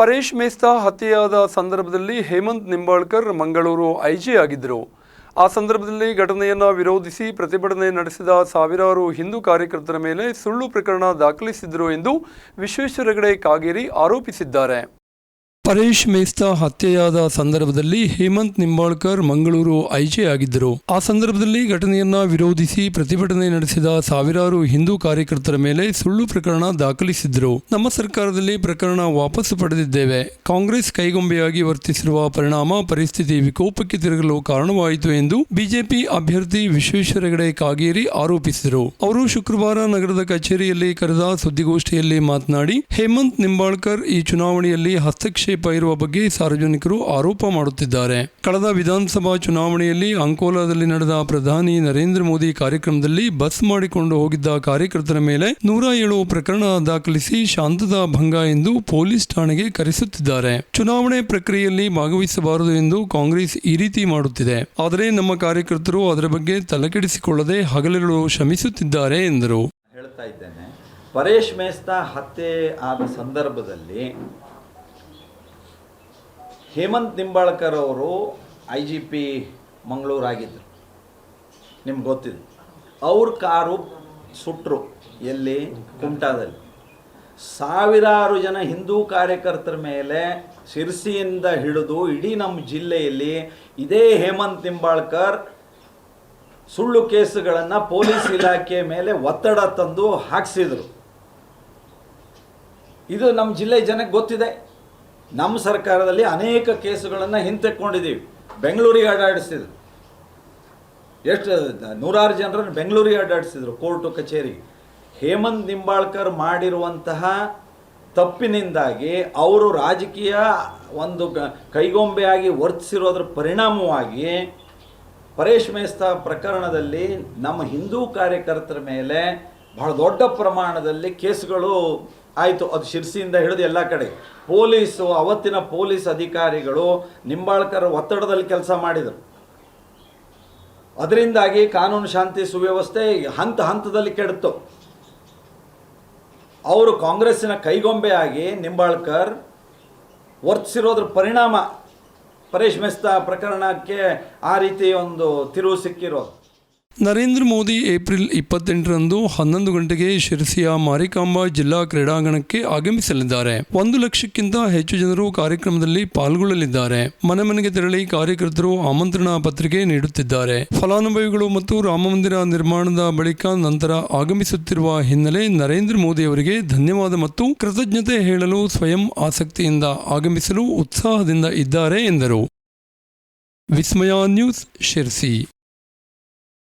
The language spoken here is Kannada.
ಪರೇಶ್ ಮೇಸ್ತಾ ಹತ್ಯೆಯಾದ ಸಂದರ್ಭದಲ್ಲಿ ಹೇಮಂತ್ ನಿಂಬಾಳ್ಕರ್ ಮಂಗಳೂರು ಐಜಿ ಆಗಿದ್ದರು. ಆ ಸಂದರ್ಭದಲ್ಲಿ ಘಟನೆಯನ್ನು ವಿರೋಧಿಸಿ ಪ್ರತಿಭಟನೆ ನಡೆಸಿದ ಸಾವಿರಾರು ಹಿಂದೂ ಕಾರ್ಯಕರ್ತರ ಮೇಲೆ ಸುಳ್ಳು ಪ್ರಕರಣ ದಾಖಲಿಸಿದರು ಎಂದು ವಿಶ್ವೇಶ್ವರ ಹೆಗಡೆ ಕಾಗೇರಿ ಆರೋಪಿಸಿದ್ದಾರೆ. ಪರೇಶ್ ಮೇಸ್ತಾ ಹತ್ಯೆಯಾದ ಸಂದರ್ಭದಲ್ಲಿ ಹೇಮಂತ್ ನಿಂಬಾಳ್ಕರ್ ಮಂಗಳೂರು ಐಜೆ ಆಗಿದ್ದರು. ಆ ಸಂದರ್ಭದಲ್ಲಿ ಘಟನೆಯನ್ನ ವಿರೋಧಿಸಿ ಪ್ರತಿಭಟನೆ ನಡೆಸಿದ ಸಾವಿರಾರು ಹಿಂದೂ ಕಾರ್ಯಕರ್ತರ ಮೇಲೆ ಸುಳ್ಳು ಪ್ರಕರಣ ದಾಖಲಿಸಿದ್ದರು ನಮ್ಮ ಸರ್ಕಾರದಲ್ಲಿ ಪ್ರಕರಣ ವಾಪಸ್ ಪಡೆದಿದ್ದೇವೆ. ಕಾಂಗ್ರೆಸ್ ಕೈಗೊಂಬೆಯಾಗಿ ವರ್ತಿಸಿರುವ ಪರಿಣಾಮ ಪರಿಸ್ಥಿತಿ ವಿಕೋಪಕ್ಕೆ ತಿರುಗಲು ಕಾರಣವಾಯಿತು ಎಂದು ಬಿಜೆಪಿ ಅಭ್ಯರ್ಥಿ ವಿಶ್ವೇಶ್ವರ ಹೆಗಡೆ ಕಾಗೇರಿ ಆರೋಪಿಸಿದರು. ಅವರು ಶುಕ್ರವಾರ ನಗರದ ಕಚೇರಿಯಲ್ಲಿ ಕರೆದ ಸುದ್ದಿಗೋಷ್ಠಿಯಲ್ಲಿ ಮಾತನಾಡಿ, ಹೇಮಂತ್ ನಿಂಬಾಳ್ಕರ್ ಈ ಚುನಾವಣೆಯಲ್ಲಿ ಹಸ್ತಕ್ಷೇಪ ಇರುವ ಬಗ್ಗೆ ಸಾರ್ವಜನಿಕರು ಆರೋಪ ಮಾಡುತ್ತಿದ್ದಾರೆ. ಕಳೆದ ವಿಧಾನಸಭಾ ಚುನಾವಣೆಯಲ್ಲಿ ಅಂಕೋಲಾದಲ್ಲಿ ನಡೆದ ಪ್ರಧಾನಿ ನರೇಂದ್ರ ಮೋದಿ ಕಾರ್ಯಕ್ರಮದಲ್ಲಿ ಬಸ್ ಮಾಡಿಕೊಂಡು ಹೋಗಿದ್ದ ಕಾರ್ಯಕರ್ತರ ಮೇಲೆ ನೂರ ಏಳು ಪ್ರಕರಣ ದಾಖಲಿಸಿ ಶಾಂತದ ಭಂಗ ಎಂದು ಪೊಲೀಸ್ ಠಾಣೆಗೆ ಕರೆಸುತ್ತಿದ್ದಾರೆ. ಚುನಾವಣೆ ಪ್ರಕ್ರಿಯೆಯಲ್ಲಿ ಭಾಗವಹಿಸಬಾರದು ಎಂದು ಕಾಂಗ್ರೆಸ್ ಈ ರೀತಿ ಮಾಡುತ್ತಿದೆ. ಆದರೆ ನಮ್ಮ ಕಾರ್ಯಕರ್ತರು ಅದರ ಬಗ್ಗೆ ತಲೆಕೆಡಿಸಿಕೊಳ್ಳದೆ ಹಗಲಿರುಳು ಶ್ರಮಿಸುತ್ತಿದ್ದಾರೆ ಎಂದರು. ಹೇಳ್ತಾ ಇದ್ದೇನೆ. ಪರೇಶ್ ಮೇಸ್ತಾ ಹತ್ಯೆ ಆದ ಸಂದರ್ಭದಲ್ಲಿ ಹೇಮಂತ್ ನಿಂಬಾಳ್ಕರ್ ಅವರು ಐ ಜಿ ಪಿ ಮಂಗಳೂರಾಗಿದ್ದರು ನಿಮ್ಗೆ ಗೊತ್ತಿದೆ. ಅವ್ರ ಕಾರು ಸುಟ್ಟರು ಎಲ್ಲಿ? ಕುಮಟಾದಲ್ಲಿ. ಸಾವಿರಾರು ಜನ ಹಿಂದೂ ಕಾರ್ಯಕರ್ತರ ಮೇಲೆ ಶಿರ್ಸಿಯಿಂದ ಹಿಡಿದು ಇಡೀ ನಮ್ಮ ಜಿಲ್ಲೆಯಲ್ಲಿ ಇದೇ ಹೇಮಂತ್ ನಿಂಬಾಳ್ಕರ್ ಸುಳ್ಳು ಕೇಸುಗಳನ್ನು ಪೊಲೀಸ್ ಇಲಾಖೆ ಮೇಲೆ ಒತ್ತಡ ತಂದು ಹಾಕ್ಸಿದ್ರು. ಇದು ನಮ್ಮ ಜಿಲ್ಲೆ ಜನಕ್ಕೆ ಗೊತ್ತಿದೆ. ನಮ್ಮ ಸರ್ಕಾರದಲ್ಲಿ ಅನೇಕ ಕೇಸುಗಳನ್ನು ಹಿಂತೆಕ್ಕೊಂಡಿದ್ದೀವಿ. ಬೆಂಗಳೂರಿಗೆ ಅಡ್ಡಾಡಿಸಿದ್ರು. ಎಷ್ಟು, ನೂರಾರು ಜನರನ್ನು ಬೆಂಗಳೂರಿಗೆ ಅಡ್ಡಾಡಿಸಿದ್ರು ಕೋರ್ಟು, ಕಚೇರಿ. ಹೇಮಂತ್ ನಿಂಬಾಳ್ಕರ್ ಮಾಡಿರುವಂತಹ ತಪ್ಪಿನಿಂದಾಗಿ ಅವರು ರಾಜಕೀಯ ಒಂದು ಕೈಗೊಂಬೆಯಾಗಿ ವರ್ತಿಸಿರೋದ್ರ ಪರಿಣಾಮವಾಗಿ ಪರೇಶ್ ಮೇಸ್ತಾ ಪ್ರಕರಣದಲ್ಲಿ ನಮ್ಮ ಹಿಂದೂ ಕಾರ್ಯಕರ್ತರ ಮೇಲೆ ಬಹಳ ದೊಡ್ಡ ಪ್ರಮಾಣದಲ್ಲಿ ಕೇಸುಗಳು ಆಯಿತು, ಅದು ಶಿರ್ಸಿಯಿಂದ ಹಿಡಿದು ಎಲ್ಲ ಕಡೆ. ಪೊಲೀಸು, ಅವತ್ತಿನ ಪೊಲೀಸ್ ಅಧಿಕಾರಿಗಳು ನಿಂಬಾಳ್ಕರ್ ಒತ್ತಡದಲ್ಲಿ ಕೆಲಸ ಮಾಡಿದರು. ಅದರಿಂದಾಗಿ ಕಾನೂನು ಶಾಂತಿ ಸುವ್ಯವಸ್ಥೆ ಹಂತ ಹಂತದಲ್ಲಿ ಕೆಡ್ತು ಅವರು ಕಾಂಗ್ರೆಸ್ಸಿನ ಕೈಗೊಂಬೆಯಾಗಿ ನಿಂಬಾಳ್ಕರ್ ವರ್ತಿಸಿರೋದ್ರ ಪರಿಣಾಮ ಪರೇಶ್ ಮೆಸ್ತಾ ಪ್ರಕರಣಕ್ಕೆ ಆ ರೀತಿ ಒಂದು ತಿರುವು ಸಿಕ್ಕಿರೋದು. ನರೇಂದ್ರ ಮೋದಿ ಏಪ್ರಿಲ್ ಇಪ್ಪತ್ತೆಂಟರಂದು ಹನ್ನೊಂದು ಗಂಟೆಗೆ ಶಿರಸಿಯ ಮಾರಿಕಾಂಬಾ ಜಿಲ್ಲಾ ಕ್ರೀಡಾಂಗಣಕ್ಕೆ ಆಗಮಿಸಲಿದ್ದಾರೆ. ಒಂದು ಲಕ್ಷಕ್ಕಿಂತ ಹೆಚ್ಚು ಜನರು ಕಾರ್ಯಕ್ರಮದಲ್ಲಿ ಪಾಲ್ಗೊಳ್ಳಲಿದ್ದಾರೆ. ಮನೆ ಮನೆಗೆ ತೆರಳಿ ಕಾರ್ಯಕರ್ತರು ಆಮಂತ್ರಣ ಪತ್ರಿಕೆ ನೀಡುತ್ತಿದ್ದಾರೆ. ಫಲಾನುಭವಿಗಳು ಮತ್ತು ರಾಮಮಂದಿರ ನಿರ್ಮಾಣದ ಬಳಿಕ ನಂತರ ಆಗಮಿಸುತ್ತಿರುವ ಹಿನ್ನೆಲೆ ನರೇಂದ್ರ ಮೋದಿ ಅವರಿಗೆ ಧನ್ಯವಾದ ಮತ್ತು ಕೃತಜ್ಞತೆ ಹೇಳಲು ಸ್ವಯಂ ಆಸಕ್ತಿಯಿಂದ ಆಗಮಿಸಲು ಉತ್ಸಾಹದಿಂದ ಇದ್ದಾರೆ ಎಂದರು. ವಿಸ್ಮಯ ನ್ಯೂಸ್ ಶಿರ್ಸಿ.